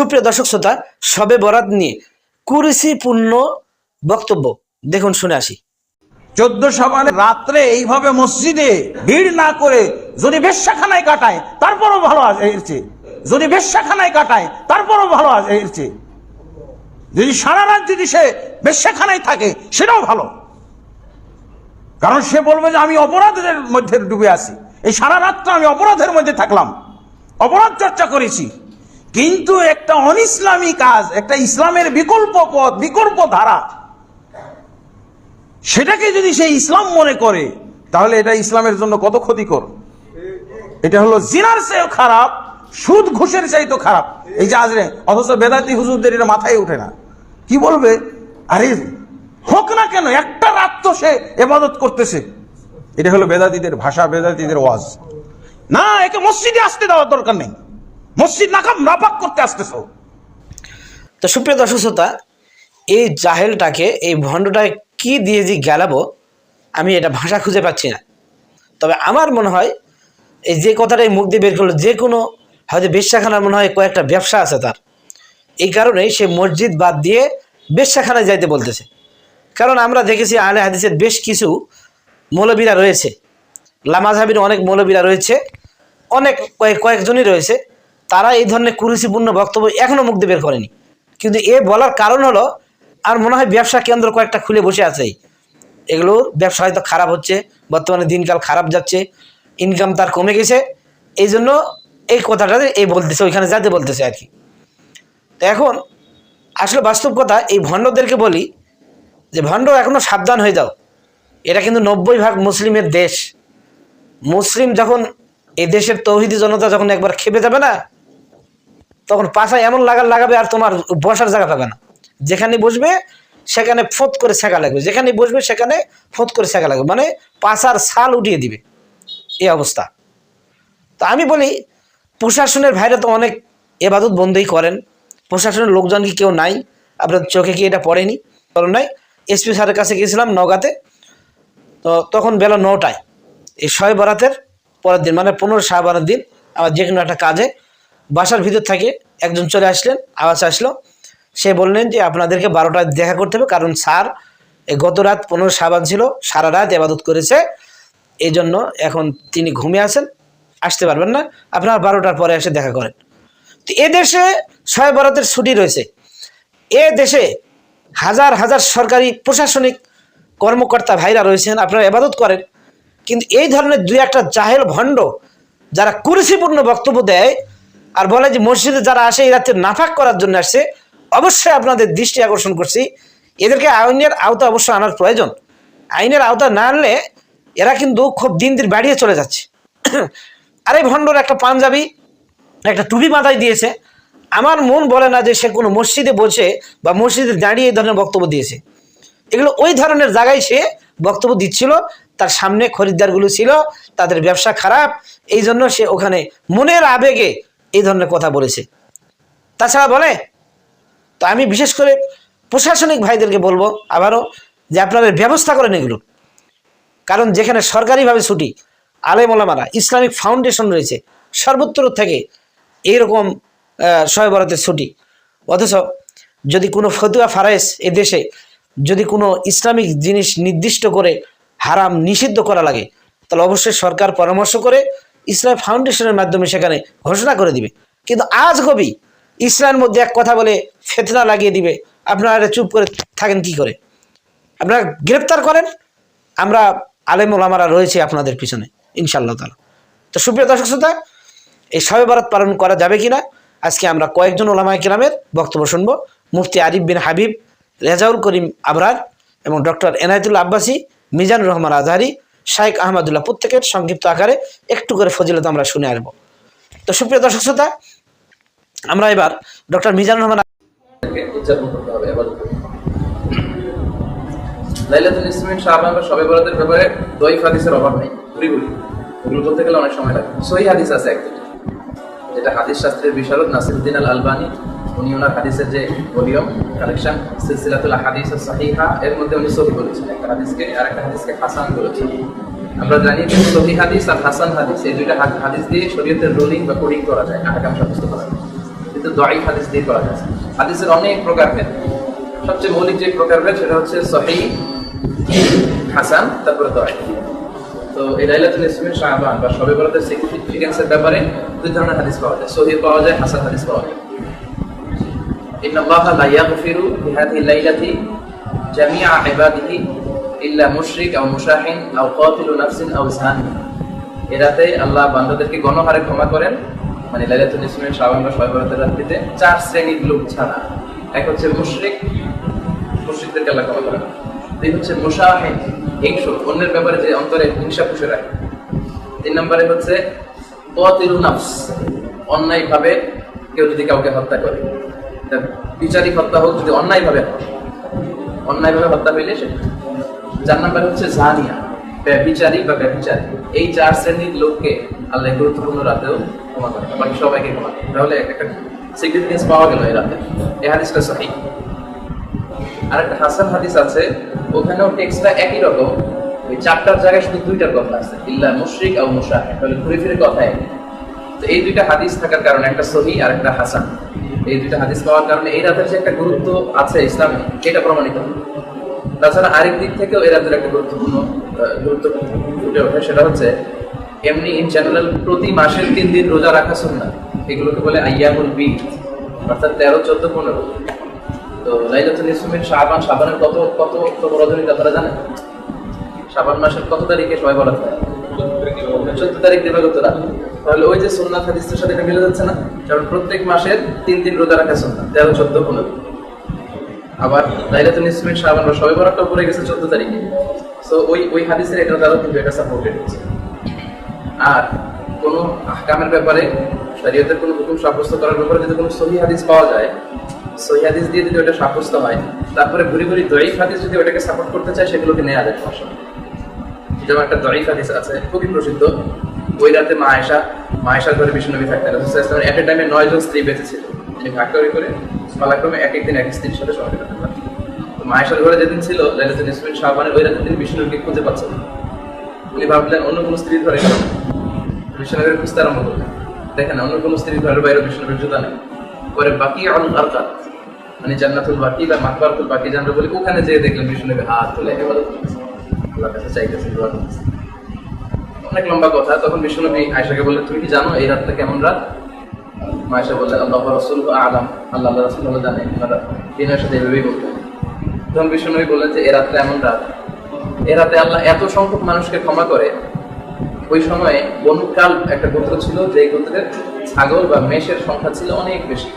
সুপ্রিয় দর্শক শ্রোতা, সবে বরাত নিয়ে কুরুচিপূর্ণ বক্তব্য। দেখুন, শুনে আসি। চোদ্দ সবারে রাত্রে এইভাবে মসজিদে ভিড় না করে যদি বেশ্যাখানায় কাটায়, তারপরও ভালো আছে যদি বেশ্যাখানায় কাটায়, তারপরও ভালো আছে যদি সারা রাত যদি সে বেশ্যাখানায় থাকে, সেটাও ভালো। কারণ সে বলবে যে, আমি অপরাধের মধ্যে ডুবে আছি। এই সারা রাতটা আমি অপরাধের মধ্যে থাকলাম। অপরাধ চর্চা করেছি। কিন্তু একটা অনিসলামী কাজ, একটা ইসলামের বিকল্প পথ, বিকল্প ধারা। সেটাকে যদি সে ইসলাম মনে করে, তাহলে এটা ইসলামের জন্য কত ক্ষতিকর? এটা হলো জিনার চেয়েও খারাপ, সুদ ঘুষের চাইতো খারাপ। এই যে আজরে, অথচ বেদাতি হুজুরদের এটা মাথায় ওঠে না। কি বলবে? আরে, হোক না কেন, একটা রাত তো সে এবাদত করতেছে। এটা হলো বেদাতিদের ভাষা বেদাতিদের ওয়াজ। না, একে মসজিদে আসতে দেওয়ার দরকার নেই। মসজিদ নাকাম, নাপাক করতে আসতেছ। তো সুপ্রিয় দর্শক শ্রোতা, এই জাহেলটাকে, এই ভণ্ডটাকে কি দিয়ে যে গেলাবো, আমি এটা ভাষা খুঁজে পাচ্ছি না। তবে আমার মনে হয়, এই যে কথাটাই মুখ দিয়ে বের করল, যে কোনো হয়তো বেশ্যাখানার মনে হয় কয়েকটা ব্যবসা আছে তার। এই কারণেই সে মসজিদ বাদ দিয়ে বেশ্যাখানায় যাইতে বলতেছে। কারণ আমরা দেখেছি আলে হাদিসের বেশ কিছু মৌলবীরা রয়েছে। লামাজহাবির অনেক মৌলবীরা রয়েছে, অনেক কয়েক কয়েকজনই রয়েছে। তারা এই ধরনের কুরুচিপূর্ণ বক্তব্য এখনও দিয়ে বের করেনি। কিন্তু এ বলার কারণ হলো, আর মনে হয় ব্যবসা কেন্দ্র কয়েকটা খুলে বসে আছেই এগুলোর ব্যবসা হয়তো খারাপ হচ্ছে, বর্তমানে দিনকাল খারাপ যাচ্ছে ইনকাম তার কমে গেছে, এই জন্য এই কথাটা এই বলতেছে, ওইখানে যাতে বলতেছে আর কি। তো এখন, আসলে বাস্তব কথা, এই ভণ্ডদেরকে বলি যে, ভণ্ড, এখনও সাবধান হয়ে যাও। এটা কিন্তু নব্বই ভাগ মুসলিমের দেশ। মুসলিম যখন এই দেশের তৌহিদি জনতা যখন একবার খেপে যাবে না তখন পাশায় এমন লাগার লাগাবে আর তোমার বসার জায়গা পাবে না। যেখানে বসবে, সেখানে ফোঁত করে ছেঁকা লাগবে। যেখানে বসবে, সেখানে ফোঁত করে ছেঁকা লাগবে। মানে পাশার ছাল উঠিয়ে দিবে। এই অবস্থা। তো আমি বলি, প্রশাসনের ভাইরা তো অনেক এবাদত বন্ধই করেন। প্রশাসনের লোকজন কি কেউ নাই? আপনার চোখে কি এটা পড়েনি? কারণ নাই। এসপি স্যারের কাছে গিয়েছিলাম নগাতে তো তখন বেলা নটায়। এই শয় বরাতের পরের দিন মানে পনেরো সাড়ে বারোর দিন আমার যে কোনো একটা কাজে বাসার ভিতর থেকে একজন চলে আসলেন, আওয়াজ আসলো। সে বললেন যে, আপনাদেরকে বারোটায় দেখা করতে হবে, কারণ স্যার গত রাত পনেরো সাবান ছিল, সারা রাত এবাদত করেছে। এই জন্য এখন তিনি ঘুমিয়ে আছেন, আসতে পারবেন না। আপনারা বারোটার পরে এসে দেখা করেন। তো এ দেশে ছয় বরাতের ছুটি রয়েছে। এ দেশে হাজার হাজার সরকারি প্রশাসনিক কর্মকর্তা ভাইরা রয়েছেন, আপনারা এবাদত করেন। কিন্তু এই ধরনের দুই একটা জাহেল ভণ্ড যারা কুরুচিপূর্ণ বক্তব্য দেয় আর বলে যে মসজিদে যারা আসে রাত্রে নাফাক করার জন্য আসছে। অবশ্যই আপনাদের দৃষ্টি আকর্ষণ করছি। এদেরকে আইনের আওতা অবশ্যই আনার প্রয়োজন। আইনের আওতা না আনলে এরা কিন্তু খুব দিন দিন বাড়িয়ে চলে যাচ্ছে। আর ভণ্ডর, একটা পাঞ্জাবি, একটা টুপি মাথায় দিয়েছে। আমার মন বলে না যে সে কোনো মসজিদে বসে বা মসজিদে দাঁড়িয়ে এই ধরনের বক্তব্য দিয়েছে। এগুলো ওই ধরনের জায়গায় সে বক্তব্য দিচ্ছিল। তার সামনে খরিদ্দারগুলো ছিল, তাদের ব্যবসা খারাপ এই জন্য সে ওখানে মনের আবেগে এই ধরনের কথা বলেছে। তাছাড়া বলে, তো আমি বিশেষ করে প্রশাসনিক ভাইদেরকে বলব আবারও যে আপনাদের ব্যবস্থা করেন এগুলো কারণ যেখানে সরকারিভাবে ছুটি, আলেম ওলামারা, ইসলামিক ফাউন্ডেশন রয়েছে সর্বত্র থেকে এইরকম শয় বরাতের ছুটি। অথচ যদি কোনো ফতুয়া ফারাইস এ দেশে যদি কোনো ইসলামিক জিনিস নির্দিষ্ট করে হারাম নিষিদ্ধ করা লাগে, তাহলে অবশ্যই সরকার পরামর্শ করে ইসলাম ফাউন্ডেশনের মাধ্যমে সেখানে ঘোষণা করে দিবে। কিন্তু আজ কবি ইসলামের মধ্যে এক কথা বলে ফেতনা লাগিয়ে দিবে। আপনারা চুপ করে থাকেন কি করে? আপনারা গ্রেপ্তার করেন, আমরা আলেম ওলামারা রয়েছে আপনাদের পিছনে ইনশাল্লাহ তালা তো সুপ্রিয় দর্শক শ্রোতা, এই সবে বরাত পালন করা যাবে কিনা? আজকে আমরা কয়েকজন ওলামায় কিরামের বক্তব্য শুনব। মুফতি আরিফ বিন হাবিব, রেজাউল করিম আবরার এবং ডক্টর এনায়তুল্লা আব্বাসী, মিজানুর রহমান আজহারি শাইখ আহমদুল্লাহ প্রত্যেকের সংক্ষিপ্ত আকারে একটু করে ফজিলত আমরা শুনে আসব। তো সুপ্রিয় দর্শক শ্রোতা, আমরা এবার ডক্টর মিজানুর রহমান অনেক সময় লাগে। আছে যেটা হাদিস শাস্ত্রের বিশারদ নাসিরুদ্দিন আল আলবানি উনি ওনার হাদিসের যে ভলিউম কালেকশন হাদিস সাহিহা এর মধ্যে উনি সহি বলেছেন। একটা হাদিসকে আর একটা হাদিসকে হাসান বলেছেন। আমরা জানি যে সহি হাদিস আর হাসান হাদিস, এই দুইটা হাদিস দিয়ে শরীয়তের রোলিং বা কোডিং করা যায়। সাব্যস্ত করা যায় কিন্তু হাদিস দিয়ে করা যাচ্ছে হাদিসের অনেক প্রকারভেদ সবচেয়ে মৌলিক যে প্রকারভেদ সেটা হচ্ছে সহি, হাসান, তারপরে দয় তো এই লাইলাতুল ইসমিন শাহবান বা শবে বরাতের সিগনিফিকেন্সের ব্যাপারে দুই ধরনের হাদিস পাওয়া যায়। সহি পাওয়া যায়, হাসান হাদিস পাওয়া যায়। إن الله لا يغفر في هذه الليلة جميع عباده إلا مشرك أو مشاحن أو قاتل نفس أو زاني এরাতে আল্লাহ বান্দাদেরকে গণহারে ক্ষমা করেন মানে লাইলাতুল ইসমিন শাবান বা শবে বরাতের রাত্রিতে চার শ্রেণীর লোক ছাড়া এক হচ্ছে মুশরিক মুশরিকদেরকে আল্লাহ ক্ষমা করেন দুই হচ্ছে মুশাহিন হিংসু অন্যের ব্যাপারে যে অন্তরে হিংসা পুষে রাখে তিন নম্বরে হচ্ছে কাতিলু নাফস অন্যায় ভাবে কেউ যদি কাউকে হত্যা করে তা বিচারিক হত্যা হোক, যদি অন্যায় ভাবে অন্যায় ভাবে হত্যা হইলে সে চার নম্বরে হচ্ছে জানিয়া। ব্যভিচারী বা ব্যভিচারী। এই চার শ্রেণির লোককে আল্লাহ গুরুত্বপূর্ণ রাতেও ক্ষমা করে বাকি সবাইকে ক্ষমা করে তাহলে একটা সিগনিফিকেন্স পাওয়া গেল এই রাতে। এই হাদিসটা সহি। আর একটা হাসান হাদিস আছে, ওখানেও টেক্সটটা একই রকম। ওই চারটার জায়গায় শুধু দুইটার কথা আছে। ইল্লা মুশরিক আর মুশাহ তাহলে ঘুরে ফিরে কথা তো এই দুইটা হাদিস থাকার কারণে একটা সহি আর একটা হাসান। এই দুইটা হাদিস পাওয়ার কারণে এই রাতের যে একটা গুরুত্ব আছে ইসলামে এটা প্রমাণিত। তাছাড়া আরেক দিক থেকেও এই রাতের একটা গুরুত্বপূর্ণ আহ, গুরুত্ব ফুটে ওঠে সেটা হচ্ছে এমনি ইন জেনারেল প্রতি মাসের তিন দিন রোজা রাখা সুন্না এগুলোকে বলে আইয়ামুল বি অর্থাৎ তেরো চোদ্দ পনেরো। তো লাইলাতুল ইসমিন শাবান শাবানের কত কত কত রজনী আপনারা জানেন শাবান মাসের কত তারিখে সবাই বলা হয় চোদ্দ তারিখ দিবাগত রাত তাহলে ওই যে সুন্নাত হাদিসের সাথে এটা মিলে যাচ্ছে না? কারণ প্রত্যেক মাসের তিন দিন রোজা রাখা সুন্নাত, তেরো, চোদ্দ, পনেরো। আবার লাইলাতুল ইসমিন শাবান বা সবে বরাতটা পড়ে গেছে চোদ্দ তারিখে। সো ওই ওই হাদিসের এটা দ্বারা কিন্তু এটা সাপোর্টেড হচ্ছে আর কোন আহকামের ব্যাপারে, শরীয়তের কোনো হুকুম সাব্যস্ত করার ব্যাপারে যদি কোনো সহি হাদিস পাওয়া যায়, সহি হাদিস দিয়ে যদি ওটা সাব্যস্ত হয়, তারপরে ঘুরি ঘুরি দয়ীফ হাদিস যদি ওটাকে সাপোর্ট করতে চায়, সেগুলোকে নেওয়া যায় সমস্যা। যেমন একটা দয়ীফ হাদিস আছে, খুবই প্রসিদ্ধ। ওই রাতে মা আয়েশা, মা আয়েশার ঘরে বিষ্ণুনবী থাকতেন। রাসূলুল্লাহ এট এ টাইমে নয় জন স্ত্রী বেঁচে ছিল। তিনি ভাগ করে করে পালাক্রমে এক একদিন এক স্ত্রীর সাথে সময় কাটাতে পারতেন মা আয়েশার ঘরে যেদিন ছিল, লাইলাতুল ইসমিন শাহবানের ওই রাতে তিনি বিষ্ণুনবীকে খুঁজে পাচ্ছেন। উনি ভাবলেন, অন্য কোনো স্ত্রীর ঘরে বিষ্ণুনবীর খুঁজতে আরম্ভ করলেন দেখেন অন্য কোনো স্ত্রীর ঘরের বাইরে বিষ্ণুনবীর জুতা নেই। পরে বাকি আল আরকাত মানে জান্নাতুল বাকি বা মাকবারাতুল বাকি আমরা বলি ওখানে যেয়ে দেখলেন বিষ্ণুনবী হাত তুলে এবারে অনেক লম্বা কথা, তখন আয়েশাকে বললেন, তুমি কি জানো এই রাতটা কেমন রাত? বললেন, আল্লাহ রসুল আল্লাহ রসুল জানে বলতেন তখন বললেন যে এ রাত্রে এমন রাত। এ রাতে আল্লাহ এত সংখ্যক মানুষকে ক্ষমা করে, ওই সময়ে বনুকাল একটা গোত্র ছিল যে গোত্রের ছাগল বা মেষের সংখ্যা ছিল অনেক বেশি।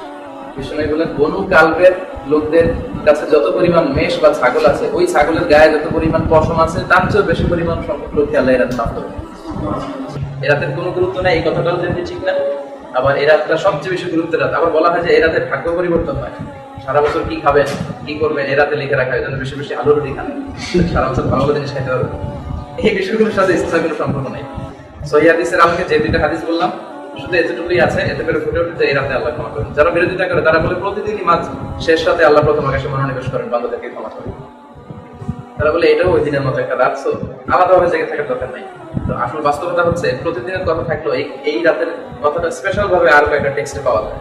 বিষ্ণুনবী বললেন বনু কালবের লোকদের কাছে যত পরিমাণ মেষ বা ছাগল আছে, ওই ছাগলের গায়ে যত পরিমাণ পশম আছে, তার চেয়েও বেশি পরিমাণ সংখ্যক লোককে আল্লাহ এরাতে মাফ করবে কোনো গুরুত্ব নেই, এই কথাটাও যেমনি ঠিক না। আবার এই সবচেয়ে বেশি গুরুত্বের রাত। আবার বলা হয় যে এই রাতে ভাগ্য পরিবর্তন হয়। সারা বছর কি খাবেন, কি করবেন এই রাতে লিখে রাখা হয় যেন বেশি বেশি আলুর খান সারা বছর ভালো জিনিস খাইতে পারবেন এই বিষয়গুলোর সাথে ইসলামের কোনো সম্পর্ক নেই। সহি হাদিসের আমাকে যে দুইটা হাদিস বললাম শুধু এতটুকুই আছে, এতে করে ফুটে এই রাতে আল্লাহ ক্ষমা করেন। যারা বিরোধিতা করে, তারা বলে প্রতিদিনই মাঝ শেষ রাতে আল্লাহ প্রথম আকাশে মনোনিবেশ করেন ক্ষমা করেন। তারা বলে, এটাও ওই দিনের মতো একটা রাত থাকার দরকার নাই। তো আসল বাস্তবতা হচ্ছে, প্রতিদিনের কথা থাকলেও এই রাতের কথাটা স্পেশাল ভাবে আরও একটা টেক্সটে পাওয়া যায়।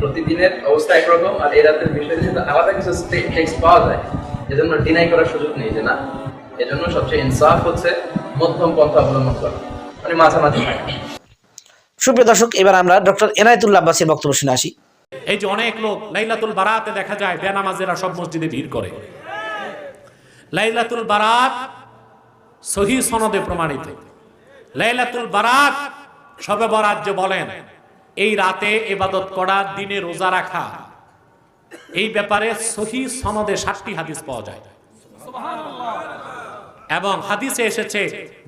প্রতিদিনের অবস্থা একরকম, আর এই রাতের বিষয়ে আলাদা কিছু টেক্সট পাওয়া যায়, এজন্য ডিনাই করার সুযোগ নেই যে না, এজন্য সবচেয়ে ইনসাফ হচ্ছে মধ্যম পন্থা অবলম্বন করা। মানে মাঝামাঝি। থাকা সুপ্রিয় দর্শক এবার আমরা ডক্টর এনায়তুল্লাহ আব্বাসের বক্তব্য শুনে আসি। এই যে অনেক লোক লাইলাতুল বারাতে দেখা যায় বেনামাজেরা সব মসজিদে ভিড় করে। লাইলাতুল বারাত সহি সনদে প্রমাণিত। লাইলাতুল বারাত সবে বরাত যে বলেন এই রাতে ইবাদত করা দিনে রোজা রাখা। এই ব্যাপারে সহি সনদে সাতটি হাদিস পাওয়া যায়। এবং হাদিসে এসেছে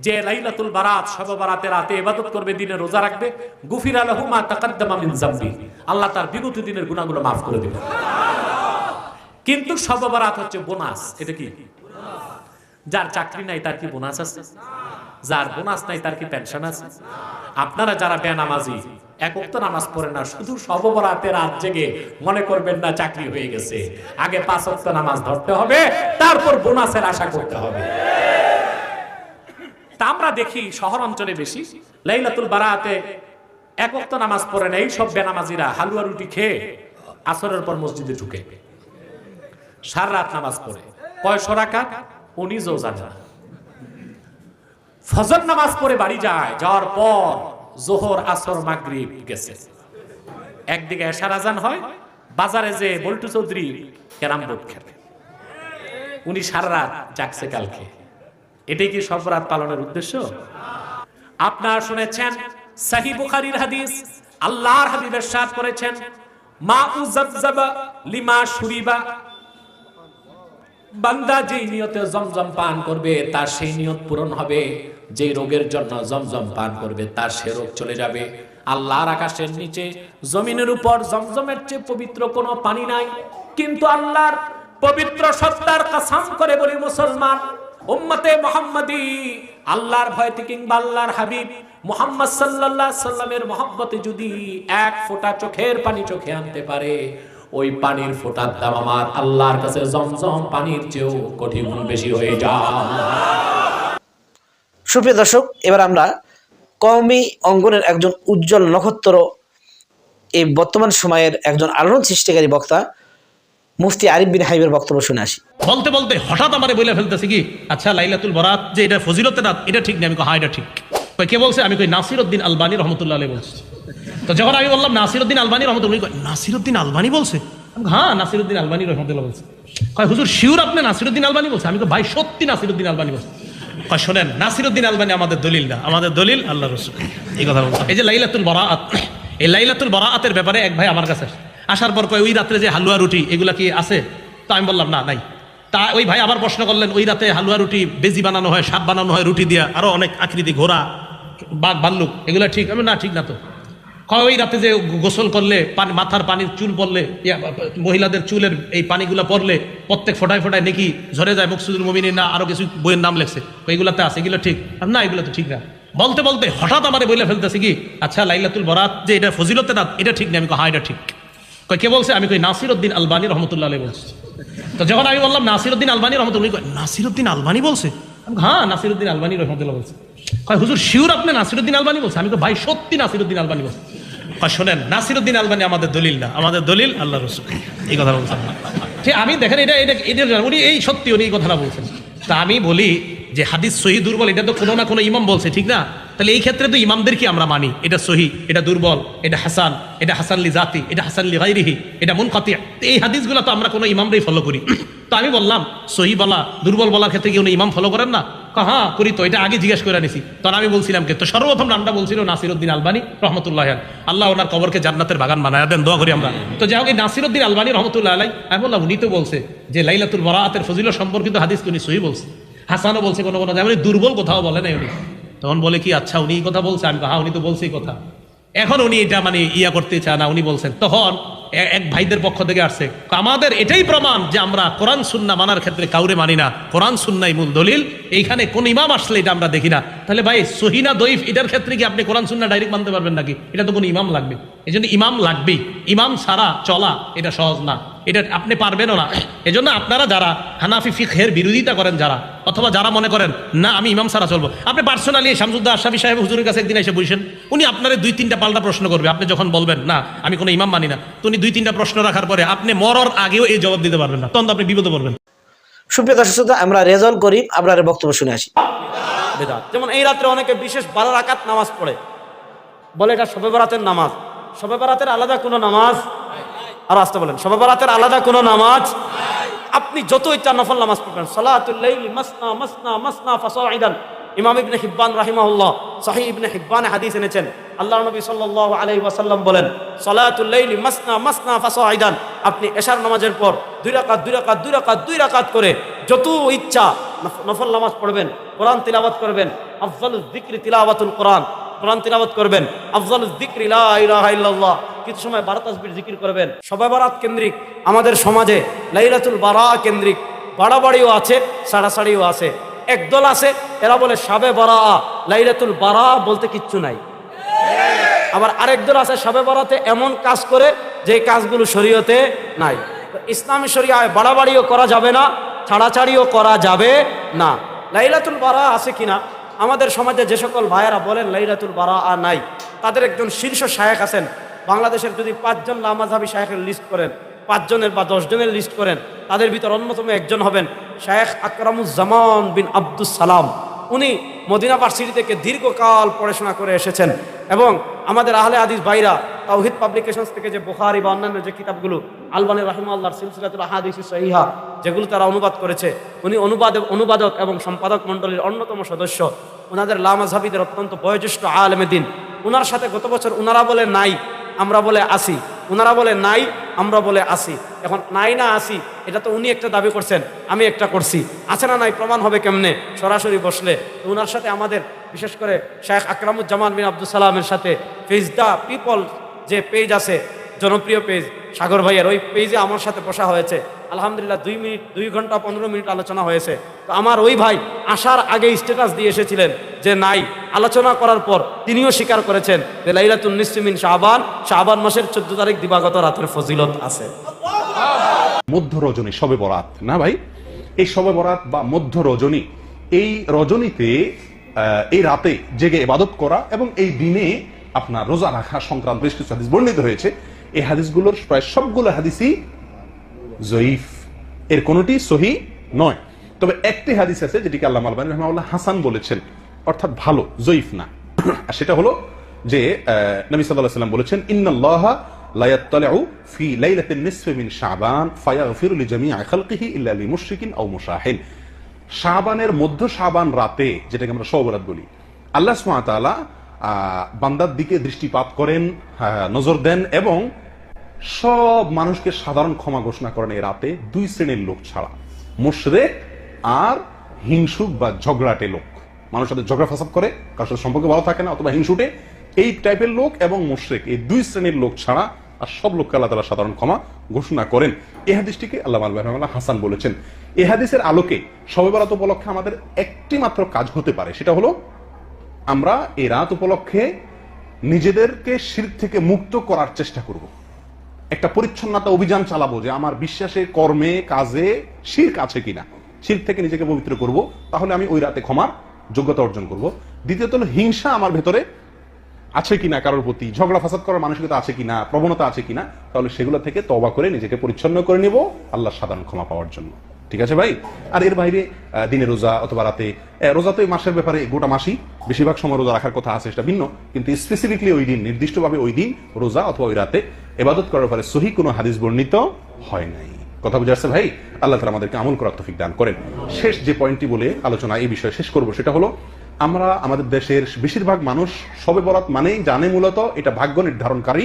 যে লাইলাতুল বারাত সব বারাতে রাতে ইবাদত করবে, দিনে রোজা রাখবে। গুফির আলহুমা তাকাদ্দামা মিন জামবি আল্লাহ তার বিগত দিনের গুনাহগুলো মাফ করে দিবেন কিন্তু সব বারাত হচ্ছে বোনাস। এটা কি? যার চাকরি নাই, তার কি বোনাস আছে? যার বোনাস নাই, তার কি পেনশন আছে? আপনারা যারা বেনামাজি এক উক্ত নামাজ পড়েন না, শুধু সববরাতে রাত জেগে মনে করবেন না চাকরি হয়ে গেছে। আগে পাঁচ ওয়াক্ত নামাজ ধরতে হবে, তারপর বোনাসের আশা করতে হবে। তা আমরা দেখি শহর অঞ্চলে বেশি, লাইলাতুল বারাতে এক ওয়াক্ত নামাজ পড়ে নেই, সব বেনামাজিরা হালুয়া রুটি খেয়ে আসরের পর মসজিদে ঢুকে। সার রাত নামাজ পড়ে। কয়শো রাকাত? ও নিজেও জানে ফজর নামাজ পড়ে বাড়ি যায়, যাওয়ার পর জোহর, আসর, মাগরিব গেছে। একদিকে এশার আজান হয়, বাজারে যে বল্টু চৌধুরী ক্যারাম বোর্ড খেলে। উনি সারা রাত জাগছে কালকে। এটাই কি সব রাত পালনের উদ্দেশ্য? আপনারা শুনেছেন সাহি বুখারীর হাদিস, আল্লাহর হাবিব ইরশাদ করেছেন, মা উযাবযাবা লিমা শুরিবা। বান্দা যেই নিয়তে জমজম পান করবে, তার সেই নিয়ত পূরণ হবে। যেই রোগের জন্য জমজম পান করবে, তার সে রোগ চলে যাবে। আল্লাহর আকাশের নিচে, জমিনের উপর জমজমের চেয়ে পবিত্র কোনো পানি নাই। কিন্তু আল্লাহর পবিত্র সত্তার কাসাম করে বলি মুসলমান, উম্মতে মোহাম্মদী, আল্লাহর ভয়তে কিংবা আল্লাহর হাবিব, মোহাম্মদ সাল্লাল্লাহ সাল্লামের মহব্বতে যদি এক ফোঁটা চোখের পানি চোখে আনতে পারে, ওই পানির ফোঁটার দাম আমার আল্লাহর কাছে জমজম পানির চেয়েও কঠিন বেশি হয়ে যায়। সুপ্রিয় দর্শক, এবার আমরা কওমি অঙ্গনের একজন উজ্জ্বল নক্ষত্র এই বর্তমান সময়ের একজন আলোড়ন সৃষ্টিকারী বক্তা, মুফতি আরিফ বিন হাইবের বক্তব্য শুনে আসি। বলতে বলতে হঠাৎ আমারে বলে ফেলতেছে কি আচ্ছা লাইলাতুল বরাত যে এটা ফজিলতের রাত, এটা ঠিক না আমি হ্যাঁ এটা ঠিক। কে বলছে? আমি কই নাসির উদ্দিন আলবানী রহমতুল্লাহ আলী বলছি। তো যখন আমি বললাম নাসির উদ্দিন আলবানী রহমতুল্লাহ নাসির উদ্দিন আলবানী বলছে? হ্যাঁ নাসির উদ্দিন আলবানী রহমতুল্লাহ বলছে। কয়, হুজুর শিউর আপনি নাসির উদ্দিন আলবানী বলছে? আমি ভাই, সত্যি নাসির উদ্দিন আলবানী বলছে। শোনেন, নাসিরুদ্দিন আলবানী আমাদের দলিল না। আমাদের দলিল আল্লাহ রসুল। এই কথা বলছে এই যে লাইলাতুল বরাআত, এই লাইলাতুল বরাআতের ব্যাপারে এক ভাই আমার কাছে আসার পর কয়, ওই রাত্রে যে হালুয়া রুটি, এগুলা কি আছে? তো আমি বললাম, না, নাই। তা ওই ভাই আবার প্রশ্ন করলেন, ওই রাতে হালুয়া রুটি বেজি বানানো হয় সাপ বানানো হয়, রুটি দিয়া আরও অনেক আকৃতি ঘোড়া, বাঘ ভাল্লুক এগুলো ঠিক? আমি না, ঠিক না তো। কয় ওই রাতে যে গোসল করলে মাথার পানির চুল পড়লে মহিলাদের চুলের এই পানিগুলো পড়লে প্রত্যেক ফোটায় ফোটায় নাকি ঝরে যায় মুকসুদুল মমিনী না আরও কিছু বইয়ের নাম লেখছে। এইগুলাতে আছে এগুলো ঠিক? না এগুলো তো ঠিক না। বলতে বলতে হঠাৎ আমারে বলে ফেলতেছে কি আচ্ছা লাইলাতুল বরাত যে এটা ফজিলতের রাত এটা ঠিক না। আমি হ্যাঁ এটা ঠিক। কই কে বলছে? আমি কই নাসির উদ্দিন আলবানী রহমতুল্লাহ আলী বলছি। তো যখন আমি বললাম নাসির উদ্দিন আলবানী রহমতুল্লাহ কই, নাসির উদ্দিন আলবানী বলছে? হ্যাঁ নাসির উদ্দিন আলবানী রহমতুল্লাহ বলছে। কয় হুজুর শিউর আপনি নাসির উদ্দিন আলবানী বলছে? আমি কই, ভাই সত্যি নাসির উদ্দিন আলবানী বলছে। কয়, শোনেন নাসির উদ্দিন আলবানী আমাদের দলিল না। আমাদের দলিল আল্লাহ রসুল। এই কথা বলছেন ঠিক আমি দেখেন, এটা এটা এটা উনি এই সত্যি উনি এই কথাটা বলছেন। তা আমি বলি যে হাদিস সহি দুর্বল, এটা তো কোনো না কোনো ইমাম বলছে, ঠিক না? তাহলে এই ক্ষেত্রে তো ইমামদেরকে আমরা মানি। এটা সহি, এটা দুর্বল, এটা হাসান এটা হাসান লি জাতি, এটা হাসান লি গাইরিহি এটা মুন কাতিয়া এই হাদিসগুলো তো আমরা কোনো ইমামরাই ফলো করি। তো আমি বললাম, সহি বলা, দুর্বল বলার ক্ষেত্রে কি উনি ইমাম ফলো করেন না? হ্যাঁ করি তো, এটা আগে জিজ্ঞেস করে নিছি। তখন আমি বলছিলাম কে, তো সর্বপ্রথম নামটা বলছিল নাসিরউদ্দিন আলবানী রহমতুল্লাহ আল্লাহ ওনার কবরকে জান্নাতের বাগান বানায় দেন, দোয়া করি আমরা। তো যাই হোক, এই নাসিরউদ্দিন আলবানী রহমতুল্লাহ আলাই আমি বললাম, উনি তো বলছে যে লাইলাতুল বরাতের ফজিল সম্পর্কিত হাদিস উনি সহি বলছে। হাসানও বলছে কোনো কোনো যেমন দুর্বল কোথাও বলে নাই উনি। তখন বলে কি আচ্ছা উনি কথা বলছে, আমি হ্যাঁ উনি তো বলছেই কথা। এখন উনি এটা মানে ইয়া করতে চান না, উনি বলছেন, তখন এক ভাইদের পক্ষ থেকে আসছে। আমাদের এটাই প্রমাণ যে আমরা কোরআন, সুন্না মানার ক্ষেত্রে কাউরে মানি না। কোরআন, সুন্নাই মূল দলিল। এইখানে কোন ইমাম আসলে এটা আমরা দেখি না। তাহলে ভাই সহিনা দইফ এটার ক্ষেত্রে কি আপনি কোরআন, সুন্না ডাইরেক্ট মানতে পারবেন নাকি? এটা তো কোনো ইমাম লাগবে। এই জন্য ইমাম লাগবেই। ইমাম ছাড়া চলা এটা সহজ না। এটা আপনি পারবেনও না। এজন্য আপনারা যারা হানাফি ফিখের বিরোধিতা করেন যারা অথবা যারা মনে করেন না আমি ইমাম সারা চলবো। আপনি পার্সোনালি শামসুদ্দা আশাফি সাহেব হুজুরের কাছে একদিন এসে বসেন উনি আপনার দুই তিনটা পাল্টা প্রশ্ন করবে। আপনি যখন বলবেন না আমি কোনো ইমাম মানি না। তো উনি দুই তিনটা প্রশ্ন রাখার পরে আপনি মরার আগেও এই জবাব দিতে পারবেন না। তখন আপনি বিপদে পড়বেন। সুপ্রিয় দর্শক আমরা রেজল করিম আপনার বক্তব্য শুনে আসি। বেদাত। যেমন এই রাত্রে অনেকে বিশেষ বারো রাকাত নামাজ পড়ে। বলে এটা শবে বরাতের নামাজ। শবে বরাতের আলাদা কোনো নামাজ আর আসতে বলেন শবে বরাতের আলাদা কোনো নামাজ? আপনি যত ইচ্ছা নফল নামাজ পড়বেন সালাতুল্লাইলি মাসনা মাসনা মাসনা ফাসাইদান। ইমাম ইবনে হিব্বান রাহিমাহুল্লাহ সহিহ ইবনে হিব্বানে হাদিস এনেছেন। আল্লাহ নবী সাল্লাল্লাহু আলাইহি ওয়াসাল্লাম বলেন সালাতুল্লাইলি মাসনা মাসনা ফাসাইদান। আপনি এশার নামাজের পর দুই রাকাত দুই রাকাত দুই রাকাত দুই রাকাত করে যত ইচ্ছা নফ- নফল নামাজ পড়বেন, কোরআন তিলাওয়াত করবেন আফজালুল যিকরি তিলাওয়াতুল কোরআন কোরআন তিলাওয়াত করবেন আফজালুল যিকরি লা ইলাহা ইল্লাল্লাহ কিছু সময় বারো তাসবির জিকির করবেন। সবাই বারাত কেন্দ্রিক। আমাদের সমাজে লাইলাতুল বারা কেন্দ্রিক। বাড়াবাড়িও আছে, সাড়াসাড়িও আছে। একদল আছে, এরা বলে সাবে বারা লাইলাতুল বারা বলতে কিচ্ছু নাই। আবার আরেক দল আছে সবে বরাতে এমন কাজ করে যে কাজগুলো শরীয়তে নাই। ইসলামী শরিয়ায় বাড়াবাড়িও করা যাবে না, ছাড়াছাড়িও করা যাবে না। লাইলাতুল বারা আছে কিনা? আমাদের সমাজে যে সকল ভাইয়েরা বলেন লাইলাতুল বারা নাই, তাদের একজন শীর্ষ শায়েক আছেন। বাংলাদেশের যদি পাঁচজন লামাজাবি শায়েকের লিস্ট করেন, পাঁচজনের বা দশজনের লিস্ট করেন, তাদের ভিতর অন্যতম একজন হবেন শায়েখ আকরামুজ্জামান বিন আব্দুস সালাম। উনি মদিনা ভার্সিটি থেকে দীর্ঘকাল পড়াশোনা করে এসেছেন এবং আমাদের আহলে আদিস বাইরা তাওহিদ পাবলিকেশনস থেকে যে বুখারি বা অন্যান্য যে কিতাবগুলো, আলবানী রাহিমাল্লাহর সিলসিলাতুল আহাদিস সহিহা, যেগুলো তারা অনুবাদ করেছে, উনি অনুবাদ অনুবাদক এবং সম্পাদক মণ্ডলীর অন্যতম সদস্য। ওনাদের লামাজহাবিদের অত্যন্ত বয়োজ্যেষ্ঠ আলমে দিন। ওনার সাথে গত বছর ওনারা বলে নাই আমরা বলে আসি। ওনারা বলে নাই, আমরা বলে আসি। এখন নাই না আসি, এটা তো উনি একটা দাবি করছেন, আমি একটা করছি। আছে না নাই, প্রমাণ হবে কেমনে? সরাসরি বসলে। ওনার সাথে আমাদের, বিশেষ করে শেখ আকরামুজ্জামান বিন আব্দুল সালামের সাথে ফেজদা, পিপল যে পেজ আছে জনপ্রিয় পেজ সাগর ভাইয়ের। ওই পেজে আমার সাথে বসা হয়েছে। আলহামদুলিল্লাহ, দুই মিনিট, দুই ঘণ্টা, পনেরো মিনিট আলোচনা হয়েছে। তো আমার ওই ভাই আসার আগে স্ট্যাটাস দিয়ে এসেছিলেন যে, নাই। আলোচনা করার পর তিনিও স্বীকার করেছেন যে, লাইলাতুন নিসমিন শাহবান শাহবান মাসের চোদ্দ তারিখ দিবাগত রাতের ফজিলত আছে। মধ্য রজনী সবে বরাত, না ভাই? এই সবে বরাত বা মধ্য রজনী, এই রজনীতে এই রাতে জেগে ইবাদত করা এবং এই দিনে আপনার রোজা রাখা সংক্রান্ত বেশ কিছু বর্ণিত হয়েছে। এই হাদিসগুলোর প্রায় সবগুলো হাদিসই জয়ীফ। এর কোনটি সহি নয়। তবে একটি হাদিস আছে যেটিকে আল্লাহ আলবানী রহমাউল্লাহ হাসান বলেছেন, অর্থাৎ ভালো, জয়ীফ না। আর সেটা হলো যে নবী সাল্লাল্লাহু সাল্লাম বলেছেন, ইন্নাল্লাহা ফি মধ্য রাতে, যেটাকে আমরা বলি, আল্লাহ বান্দার দিকে দৃষ্টিপাত করেন নজর দেন এবং সব মানুষকে সাধারণ ক্ষমা ঘোষণা করেন এই রাতে দুই শ্রেণির লোক ছাড়া। মুশরেক আর হিংসুক বা ঝগড়াটে লোক। মানুষের সাথে ঝগড়া ফাসাদ করে, কারোর সাথে সম্পর্ক ভালো থাকে না অথবা হিংসুটে। এই টাইপের লোক এবং মুশরেক, এই দুই শ্রেণির লোক ছাড়া আর সব লোককে আল্লাহ তালা সাধারণ ক্ষমা ঘোষণা করেন। এই হাদিসটিকে আল্লাহ আল্লাহ হাসান বলেছেন। এই হাদিসের আলোকে সবে বরাত উপলক্ষে আমাদের একটি মাত্র কাজ হতে পারে, সেটা হলো আমরা এই রাত উপলক্ষে নিজেদেরকে শির থেকে মুক্ত করার চেষ্টা করব। একটা পরিচ্ছন্নতা অভিযান চালাবো যে আমার বিশ্বাসে, কর্মে, কাজে শির্ক আছে কিনা। শির্ক থেকে নিজেকে পবিত্র করব, তাহলে আমি ওই রাতে ক্ষমার যোগ্যতা অর্জন করব। দ্বিতীয়ত হলো, হিংসা আমার ভেতরে আছে কিনা কারোর প্রতি, ঝগড়া ফাসাদ করার মানসিকতা আছে কিনা, প্রবণতা আছে কিনা, তাহলে সেগুলো থেকে তবা করে নিজেকে পরিচ্ছন্ন করে নিব আল্লাহ সাধারণ ক্ষমা পাওয়ার জন্য। ঠিক আছে ভাই? আর এর বাইরে দিনে রোজা অথবা রাতে রোজা তো এই মাসের ব্যাপারে গোটা মাসই, বেশিরভাগ সময় রোজা রাখার কথা আছে, সেটা ভিন্ন। কিন্তু স্পেসিফিকলি ওই দিন, নির্দিষ্টভাবে ওই দিন, রোজা অথবা ওই রাতে এবাদত করার ব্যাপারে সহি কোনো হাদিস বর্ণিত হয় নাই। কথা বুঝে আসছে ভাই? আল্লাহ তালা আমাদেরকে আমল করার তফিক দান করেন। শেষ যে পয়েন্টটি বলে আলোচনা এই বিষয়ে শেষ করব, সেটা হলো, আমরা আমাদের দেশের বেশিরভাগ মানুষ সবে বরাত মানেই জানে মূলত এটা ভাগ্য নির্ধারণকারী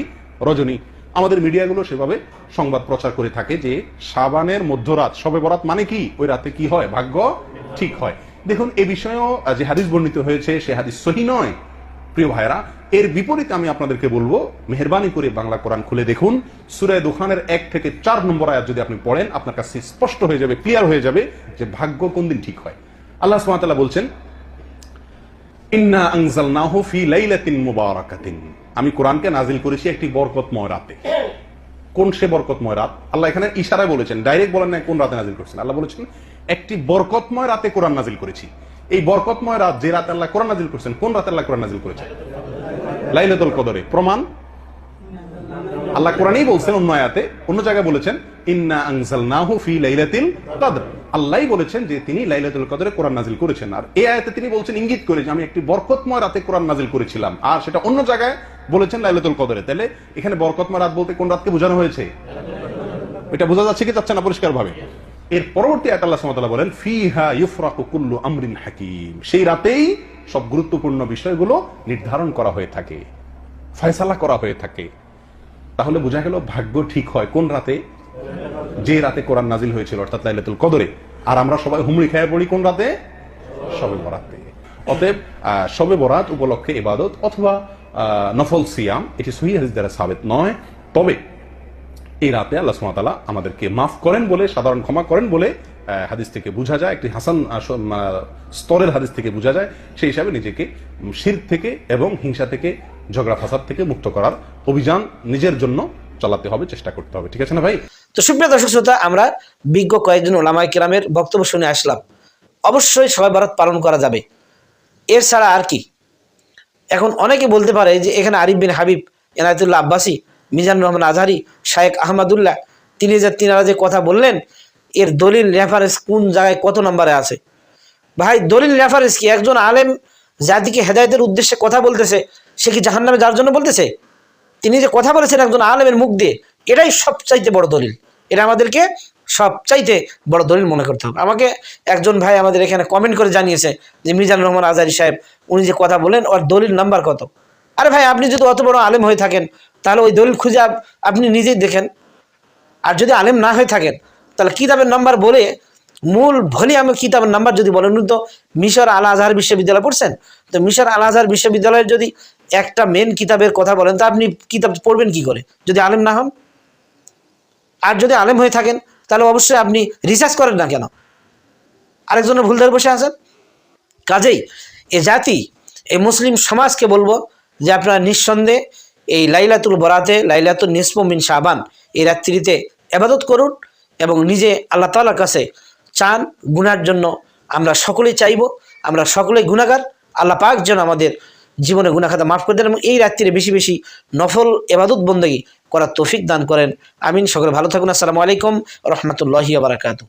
রজনী। আমাদের মিডিয়াগুলো সেভাবে সংবাদ প্রচার করে থাকে যে সাবানের মধ্যরাত সবে বরাত মানে কি? ওই রাতে কি হয়? ভাগ্য ঠিক হয়। দেখুন, এ বিষয়েও যে হাদিস বর্ণিত হয়েছে, সে হাদিস সহি নয়। প্রিয় ভাইরা এর বিপরীতে আমি আপনাদেরকে বলব, মেহরবানি করে বাংলা কোরআন খুলে দেখুন। সুরায় দোকানের এক থেকে চার নম্বর আয়াত যদি আপনি পড়েন, আপনার কাছে স্পষ্ট হয়ে যাবে ক্লিয়ার হয়ে যাবে যে ভাগ্য কোন দিন ঠিক হয়। আল্লাহ সুবহানাহু বলছেন, ইন্না আনজালনাহু ফি লাইলাতিন মুবারাকাতিন। আমি কোরআনকে নাজিল করেছি একটি বরকতময় রাতে। কোন সে বরকতময় রাত? আল্লাহ এখানে ইশারায় বলেছেন, ডাইরেক্ট বলেন কোন রাতে নাজিল করেছেন। আল্লাহ বলেছেন, একটি বরকতময় রাতে কোরআন নাজিল করেছি। এই বরকতময় রাত যে রাতে আল্লাহ কোরআন নাজিল করেছেন, কোন রাতে আল্লাহ কোরআন নাজিল করেছেন? লাইলাতুল কদরে। প্রমাণ? আল্লাহ কোরআনেই বলছেন অন্য আয়াতে, অন্য জায়গায় বলেছেন, ইন্না আনজালনাহু ফি লাইলাতিল কদর। আল্লাহই বলেছেন যে তিনি লাইলাতুল কদরে কোরআন নাজিল করেছেন। আর এই আয়াতে তিনি বলছেন, ইঙ্গিত করে যে আমি একটি বরকতময় রাতে কোরআন নাজিল করেছিলাম। আর সেটা অন্য জায়গায় বলেছেন লাইলাতুল কদরে। তাহলে এখানে বরকতময় রাত বলতে কোন রাতকে বোঝানো হয়েছে? এটা বোঝা যাচ্ছে কি যাচ্ছে না পরিষ্কার ভাবে এর পরবর্তী আয়াত আল্লাহ সুবহানাহু বলেন, ফিহা ইউফরাকু কুল্লু আমরিন হাকিম। সেই রাতেই সব গুরুত্বপূর্ণ বিষয়গুলো নির্ধারণ করা হয়ে থাকে, ফয়সালা করা হয়ে থাকে। তাহলে বোঝা গেল ভাগ্য ঠিক হয় কোন রাতে? যে রাতে কোরআন নাজিল হয়েছিল, অর্থাৎ লাইলাতুল কদরে, আর আমরা সবাই হুমড়ি খেয়ে পড়ি কোন রাতে? সবে বরাতে। অতএব শবে বরাত উপলক্ষে ইবাদত অথবা নফল সিয়াম, এটি সহি হাদিস দ্বারা সাবেত নয়। তবে, এই রাতে আল্লাহ সুবহানাহু আমাদেরকে মাফ করেন বলে, সাধারণ ক্ষমা করেন বলে হাদিস থেকে বোঝা যায়, একটি হাসান স্তরের হাদিস থেকে বোঝা যায়, সেই হিসাবে নিজেকে শির থেকে এবং হিংসা থেকে, ঝগড়া ফাসাদ থেকে মুক্ত করার অভিযান নিজের জন্য চালাতে হবে, চেষ্টা করতে হবে। ঠিক আছে না ভাই? তো সুপ্রিয় দর্শক শ্রোতা, আমরা বিজ্ঞ কয়েকজন ওলামাই কিরামের বক্তব্য শুনে আসলাম। অবশ্যই সবাই ভারত পালন করা যাবে। এর ছাড়া আর কি? এখন অনেকে বলতে পারে যে এখানে আরিফ বিন হাবিব, এনায়তুল্লাহ আব্বাসী মিজানুর রহমান আজহারি শায়েক আহমদুল্লাহ, তিনি যে তিনারা যে কথা বললেন, এর দলিল রেফারেন্স কোন জায়গায় কত নম্বরে আছে? ভাই, দলিল রেফারেন্স কি? একজন আলেম জাতিকে হেদায়তের উদ্দেশ্যে কথা বলতেছে, সে কি জাহান্নামে যার জন্য বলতেছে? তিনি যে কথা বলেছেন একজন আলেমের মুখ দিয়ে এটাই সবচাইতে বড় দলিল। এটা আমাদেরকে সবচাইতে বড় দলিল মনে করতে হবে। আমাকে একজন ভাই আমাদের এখানে কমেন্ট করে জানিয়েছে যে মিজানুর রহমান আজারি সাহেব, উনি যে কথা বলেন ওর দলিল নাম্বার কত? আরে ভাই, আপনি যদি অত বড় আলেম হয়ে থাকেন, তাহলে ওই দলিল খুঁজে আপনি নিজেই দেখেন। আর যদি আলেম না হয়ে থাকেন, তাহলে কিতাবের নাম্বার বলে মূল ভলিউমের কিতাবের নাম্বার যদি বলেন, উনি তো মিশর আল আজহার বিশ্ববিদ্যালয় পড়ছেন। তো মিশর আল আজহার বিশ্ববিদ্যালয়ের যদি একটা মেন কিতাবের কথা বলেন, তা আপনি কিতাব পড়বেন কি করে? যদি আলেম না হন? আর যদি আলেম হয়ে থাকেন, তাহলে অবশ্যই আপনি রিসার্চ করেন না কেন? আরেকজনের ভুল ধরে বসে আছেন? কাজেই এ জাতি এই মুসলিম সমাজকে বলব যে আপনারা নিঃসন্দেহে এই লাইলাতুল বরাতে লাইলাতুল নিসফ মিন শাবান, এই রাত্রিতে এবাদত করুন এবং নিজে আল্লাহ তাআলার কাছে চান গুনার জন্য। আমরা সকলেই চাইব, আমরা সকলেই গুণাগার আল্লাহ পাক যেন আমাদের জীবনে গুনাখাতা মাফ করে দেন এবং এই রাত্রিরে বেশি বেশি নফল এবাদত বন্দী করার তৌফিক দান করেন। আমিন, সকলে ভালো থাকুন। আসসালামু আলাইকুম রহমতুল্লাহি বারাকাতু